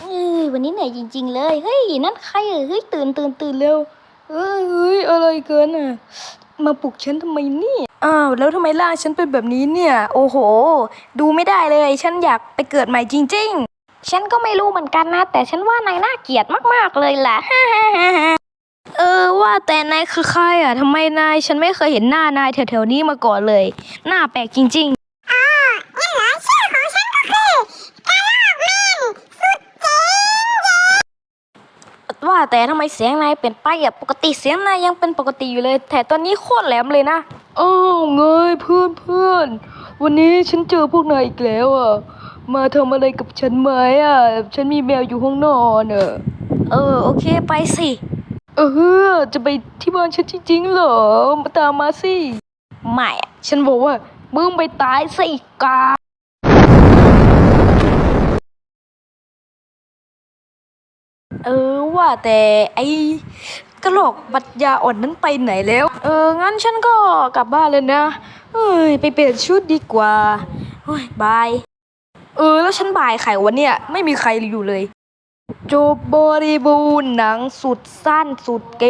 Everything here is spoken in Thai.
เอ้ยวันนี้เหนื่อยจริง ๆ เลย เฮ้ยนั่นใครเอ่ยเฮ้ยตื่นตื่นตื่นเร็วเฮ้ยอะไรเกินอะ มาปลุกฉันทำไมเนี่ยอ้าวแล้วทำไมร่างฉันเป็นแบบนี้เนี่ย โอ้โห ดูไม่ได้เลย ฉันอยากไปเกิดใหม่จริง ๆ ฉันก็ไม่รู้เหมือนกันนะ แต่ฉันว่านายน่าเกลียดมากๆเลยแหละเออว่าแต่นายคือใครอะทำไมนายฉันไม่เคยเห็นหน้านายแถวๆนี้มาก่อนเลย หน้าแปลกจริง ๆ งั้นเหรอชื่อของฉันก็คือกระรอกแมนสุดเจ๋ง ว่าแต่ทำไมเสียงนายเปลี่ยนไปอะปกติเสียงนายยังเป็นปกติอยู่เลย แต่ตอนนี้โคตรแหลมเลยนะอ้าวไงเพื่อนเพื่อนวันนี้ฉันเจอพวกนายอีกแล้วอะมาทำอะไรกับฉันไหมอะ ฉันมีแมวอยู่ห้องนอนอะเออโอเคไปสิเออจะไปที่บ้านฉันจริงๆเหรอมาตามมาสิไม่อะฉันบอกว่ามึงไปตายซะอีกกา เออว่าแต่ไอ้กระโหลกบัดยาอ่อนนั้นไปไหนแล้ว เออ งั้นฉันก็กลับบ้านเลยนะเอ้ยไปเปลี่ยนชุดดีกว่าเฮ้ยบาย เออ แล้วฉันบายใครวะเนี่ย ไม่มีใครอยู่เลย จบบริบูรณ์หนังสุดสั้นสุดเก